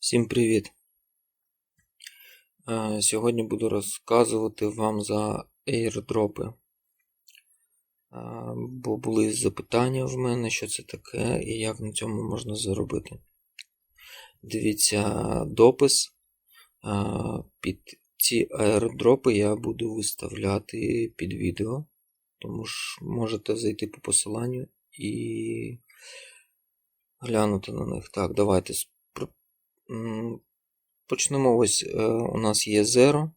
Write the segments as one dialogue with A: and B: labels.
A: Всім привіт! Е, Сьогодні буду розказувати вам за airdropи. Е, Бо були запитання в мене, що це таке і як на цьому можна заробити. Дивіться допис. Е, Під ці airdropи я буду виставляти під відео. Тому ж можете зайти по посиланню і глянути на них. Так, давайте Почнемо ось е, у нас є Zero. Е,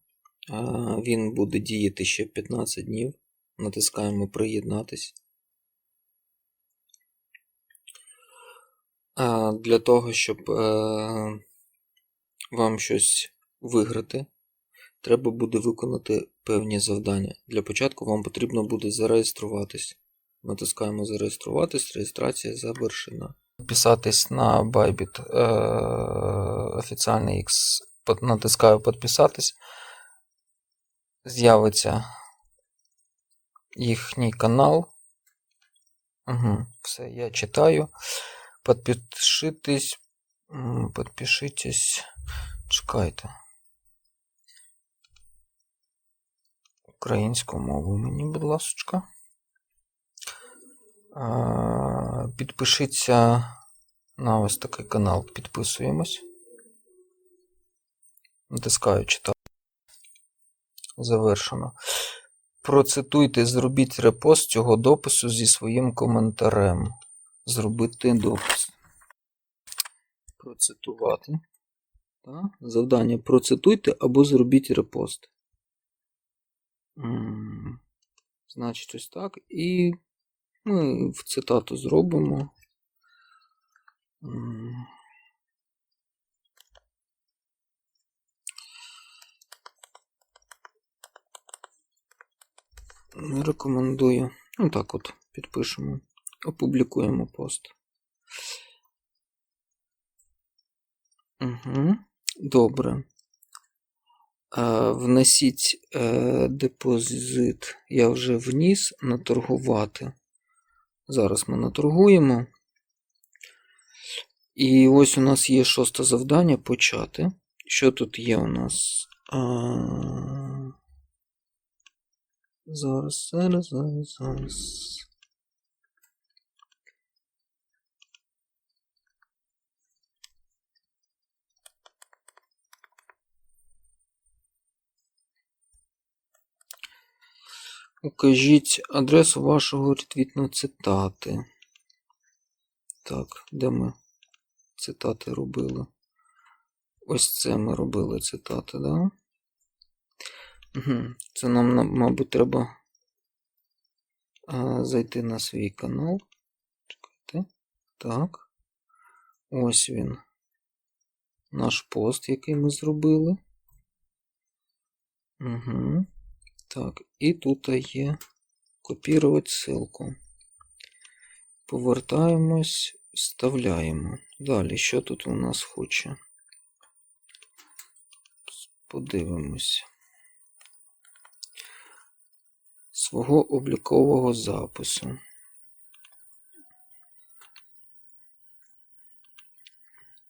A: Він буде діяти ще 15 днів. Натискаємо приєднатись. Для того, щоб е, вам щось виграти, треба буде виконати певні завдання. Для початку вам потрібно буде зареєструватись. Натискаємо зареєструватись, реєстрація завершена. Підписатись на Bybit е, офіціальний X. Натискаю підписатись. З'явиться їхній канал. Угу, все, я читаю. Підпишитесь. м, Підпишитесь. Чекайте. Українську мову мені, будь ласочка. Підпишіться на ось такий канал. Підписуємось. Натискаю читати. Завершено. Процитуйте, зробіть репост цього допису зі своїм коментарем. Зробити допис. Процитувати. Так. Завдання процитуйте або зробіть репост. М, Значить, ось так. І ми в цитату зробимо. Рекомендую. Ну так от, підпишемо. Опублікуємо пост. Угу. Добре. Е, Внесіть е, депозит. Я вже вніс наторгувати. Зараз ми наторгуємо. І ось у нас є шосте завдання почати. Що тут є у нас? А... Зараз, зараз, зараз, зараз. Укажіть адресу вашого ретвітну цитати. Так, де ми цитати робили? Ось це ми робили цитати, да? Це нам, мабуть, треба зайти на свій канал. Чекайте. Так. Ось він. Наш пост, який ми зробили. Угу. Так, і тут є копірувати ссылку. Повертаємось, вставляємо. Далі, що тут у нас хоче? Подивимось. Свого облікового запису.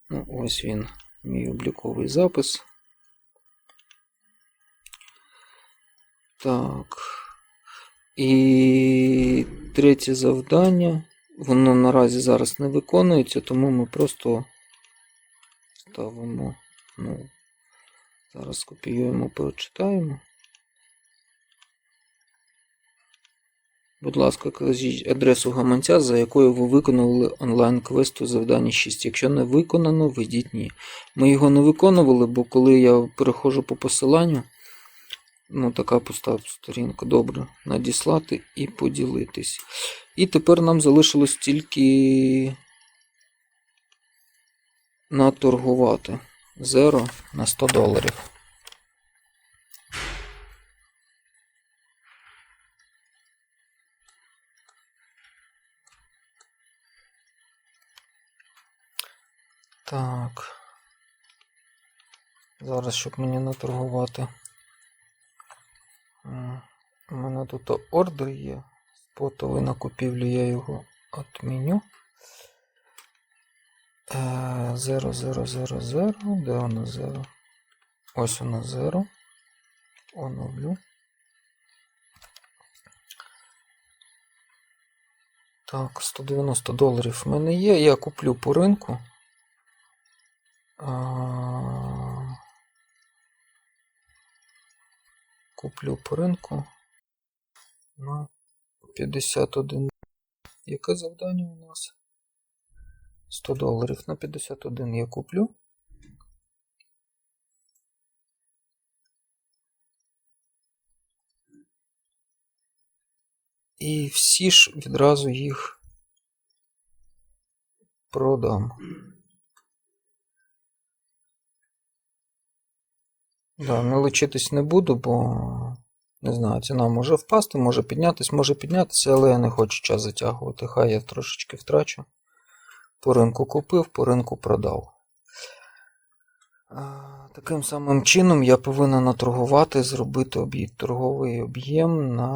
A: Ну, ось він, мій обліковий запис. Так. І третє завдання. Воно наразі зараз не виконується, тому ми просто ставимо. Ну, зараз скопіюємо, прочитаємо. Будь ласка, кажіть адресу гаманця, за якою ви виконали онлайн-квест у завданні 6. Якщо не виконано, введіть ні. Ми його не виконували, бо коли я переходжу по посиланню, ну така пуста сторінка. Добре. Надіслати і поділитись. І тепер нам залишилось тільки наторгувати. Зеро на 100 доларів. Так. Зараз, щоб мені наторгувати. У мене тут ордер є. Спотовий на купівлю я його відміню. Е, 0, 0, 0, 0. Де воно 0? Ось воно 0. Оновлю. Так, 190 доларів в мене є. Я куплю по ринку. А... Куплю по ринку на 51. Яке завдання у нас? 100 доларів на 51 я куплю. І всі ж відразу їх продам. Да, не лечитись не буду, бо не знаю, ціна може впасти, може піднятись, може піднятися, але я не хочу час затягувати. Хай я трошечки втрачу. По ринку купив, по ринку продав. Таким самим чином я повинен наторгувати, зробити об'єм, торговий об'єм на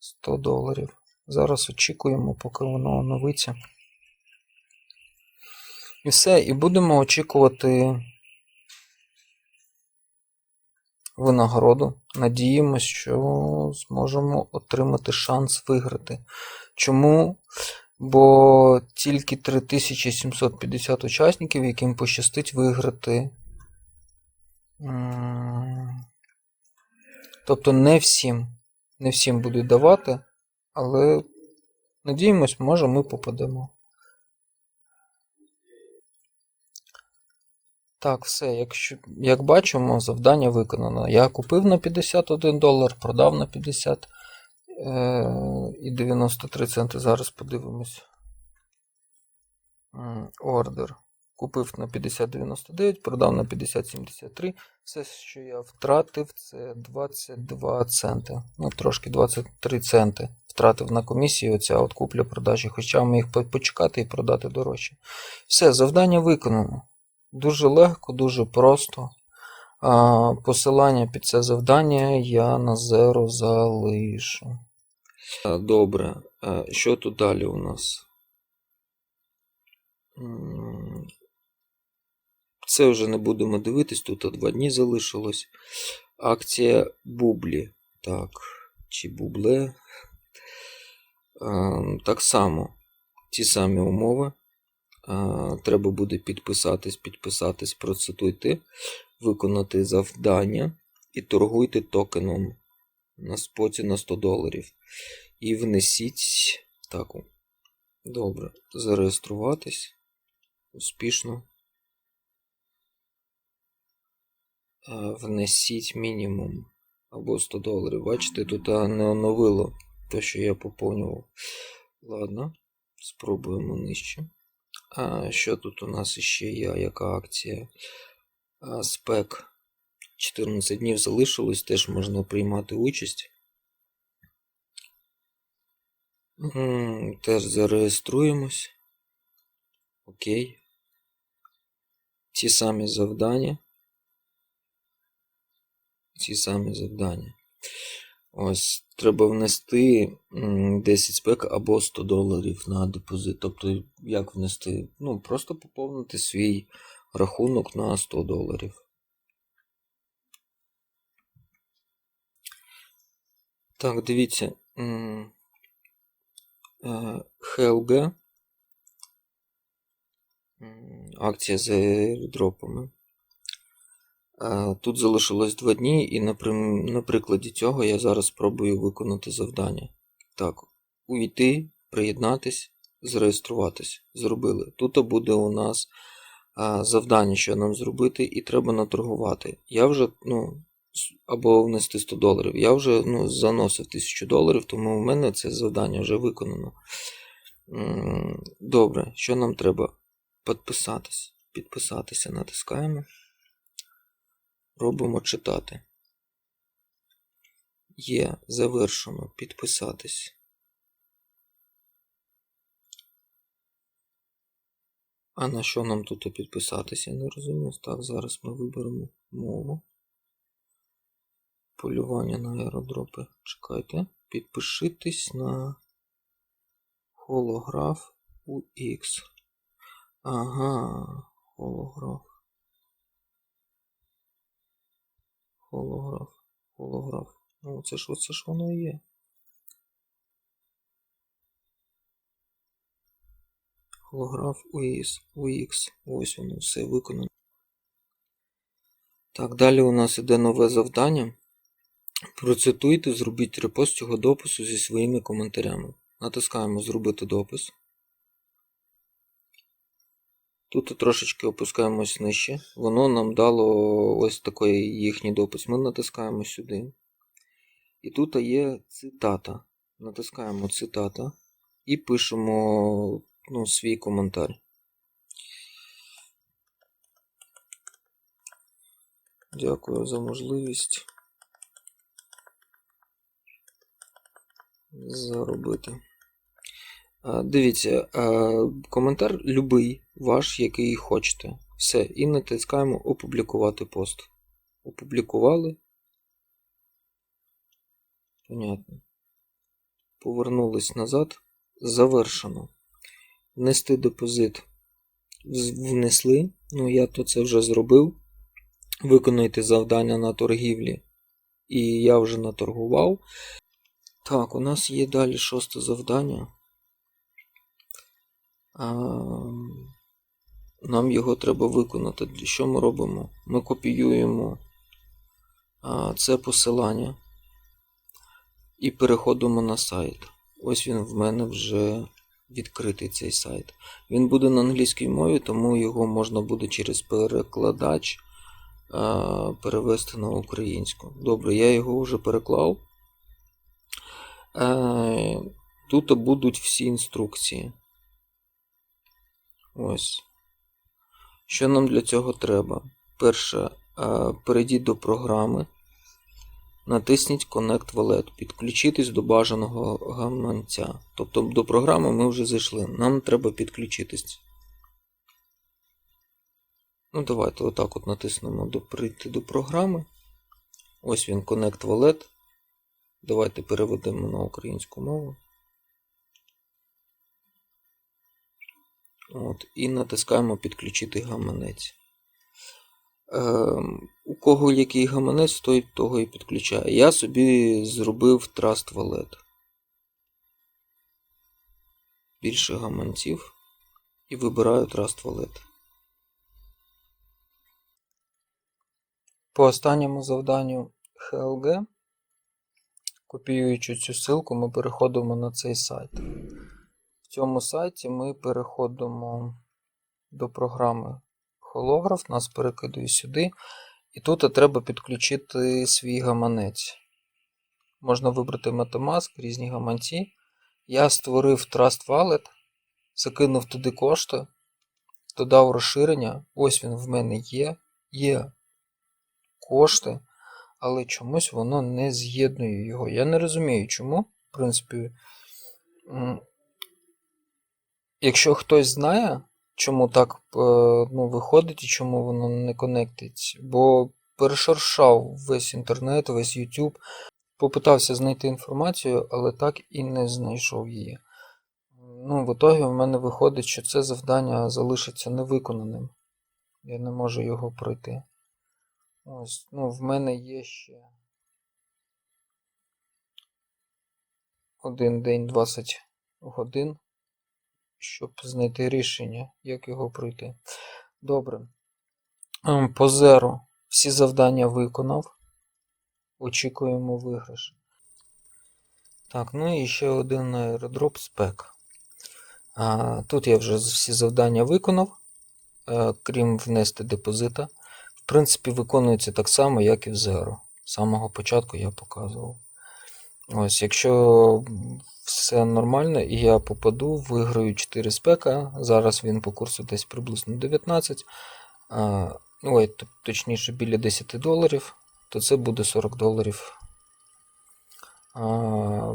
A: 100 доларів. Зараз очікуємо, поки воно оновиться. І все, і будемо очікувати винагороду. Надіємось, що зможемо отримати шанс виграти. Чому? Бо тільки 3750 учасників, яким пощастить виграти. Тобто не всім, не всім будуть давати, але надіємось, може ми попадемо. Так, все, якщо, як бачимо, завдання виконано. Я купив на 51 долар, продав на 50 е, і 93 центи. Зараз подивимось. Ордер. Купив на 50,99, продав на 50,73. Все, що я втратив, це 22 центи. Ну, трошки 23 центи. Втратив на комісії оця от купля-продажі. Хоча міг по- почекати і продати дорожче. Все, завдання виконано. Дуже легко, дуже просто. Посилання під це завдання я на зеро залишу. Добре. Що тут далі у нас? Це вже не будемо дивитись, тут два дні залишилось. Акція Бублі. Так, чи Бубле. Так само. Ті самі умови. Треба буде підписатись, підписатись, процитуйте, виконати завдання і торгуйте токеном на споті на 100 доларів. І внесіть. Так, добре. Зареєструватись успішно. Внесіть мінімум або 100 доларів. Бачите, тут не оновило те, що я поповнював. Ладно, спробуємо нижче. Що тут у нас ще є? Яка акція? Спек. 14 днів залишилось, теж можна приймати участь. Теж зареєструємось. Окей. Ті самі завдання. Ті самі завдання. Ось, треба внести 10 спек або 100 доларів на депозит. Тобто, як внести? Ну, просто поповнити свій рахунок на 100 доларів. Так, дивіться. е. М, Акція з дропами. Тут залишилось 2 дні, і на, прикладі цього я зараз спробую виконати завдання. Так, увійти, приєднатись, зареєструватись. Зробили. Тут буде у нас завдання, що нам зробити, і треба наторгувати. Я вже, ну, або внести 100 доларів. Я вже ну, заносив 1000 доларів, тому в мене це завдання вже виконано. Добре, що нам треба? Підписатись. Підписатися, натискаємо. Робимо читати. Є, завершено. Підписатись. А на що нам тут підписатися? Я не розумію. Так, зараз ми виберемо мову. Полювання на аеродропи. Чекайте. Підпишитись на холограф UX. Ага, холограф. Холограф, холограф. Ну, це ж оце ж воно і є. Холограф UX, UX. Ось воно все виконано. Так, далі у нас іде нове завдання. Процитуйте, зробіть репост цього допису зі своїми коментарями. Натискаємо Зробити допис. Тут трошечки опускаємось нижче. Воно нам дало ось такий їхній допис. Ми натискаємо сюди. І тут є цитата. Натискаємо цитата і пишемо ну, свій коментар. Дякую за можливість заробити. Дивіться, коментар любий ваш, який хочете. Все. І натискаємо опублікувати пост. Опублікували. Понятно. Повернулись назад. Завершено. Внести депозит. Внесли. Ну, я то це вже зробив. Виконуйте завдання на торгівлі. І я вже наторгував. Так, у нас є далі шосте завдання. Нам його треба виконати. Що ми робимо? Ми копіюємо це посилання і переходимо на сайт. Ось він в мене вже відкритий цей сайт. Він буде на англійській мові, тому його можна буде через перекладач перевести на українську. Добре, я його вже переклав. Е, Тут будуть всі інструкції. Ось. Що нам для цього треба? Перше, е, перейдіть до програми. Натисніть Connect Wallet, підключитись до бажаного гаманця. Тобто до програми ми вже зайшли. Нам треба підключитись. Ну, давайте отак от натиснемо до прийти до програми. Ось він Connect Wallet. Давайте переведемо на українську мову. От, і натискаємо підключити гаманець. Ем, у кого який гаманець, той того і підключає. Я собі зробив Trust Wallet. Більше гаманців. І вибираю Trust Wallet. По останньому завданню HLG, копіюючи цю ссылку, ми переходимо на цей сайт. Цьому сайті ми переходимо до програми Холограф, нас перекидує сюди. І тут треба підключити свій гаманець. Можна вибрати Metamask, різні гаманці. Я створив Trust Wallet, закинув туди кошти, додав розширення. Ось він в мене є. Є кошти, але чомусь воно не з'єднує його. Я не розумію, чому. В принципі, якщо хтось знає, чому так е, ну, виходить і чому воно не конектить, бо перешаршав весь інтернет, весь YouTube, попитався знайти інформацію, але так і не знайшов її. Ну, в ітогі в мене виходить, що це завдання залишиться невиконаним. Я не можу його пройти. Ось, ну, в мене є ще один день 20 годин, щоб знайти рішення, як його пройти. Добре. Ем, По зеру всі завдання виконав. Очікуємо виграш. Так, ну і ще один аеродроп спек. А, Тут я вже всі завдання виконав, е, крім внести депозита. В принципі, виконується так само, як і в Zero. З самого початку я показував. Ось, якщо все нормально і я попаду, виграю 4 спека. Зараз він по курсу десь приблизно 19. Ой, точніше, біля 10 доларів, то це буде 40 доларів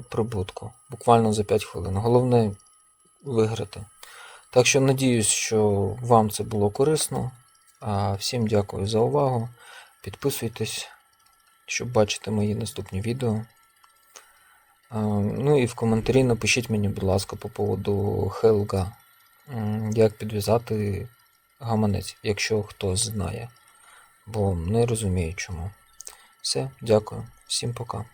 A: прибутку. Буквально за 5 хвилин. Головне виграти. Так що надіюсь, що вам це було корисно. Всім дякую за увагу. Підписуйтесь, щоб бачити мої наступні відео. Ну і в коментарі напишіть мені, будь ласка, по поводу Хелга. як підв'язати гаманець, якщо хтось знає. Бо не розумію чому. Все, дякую. Всім пока.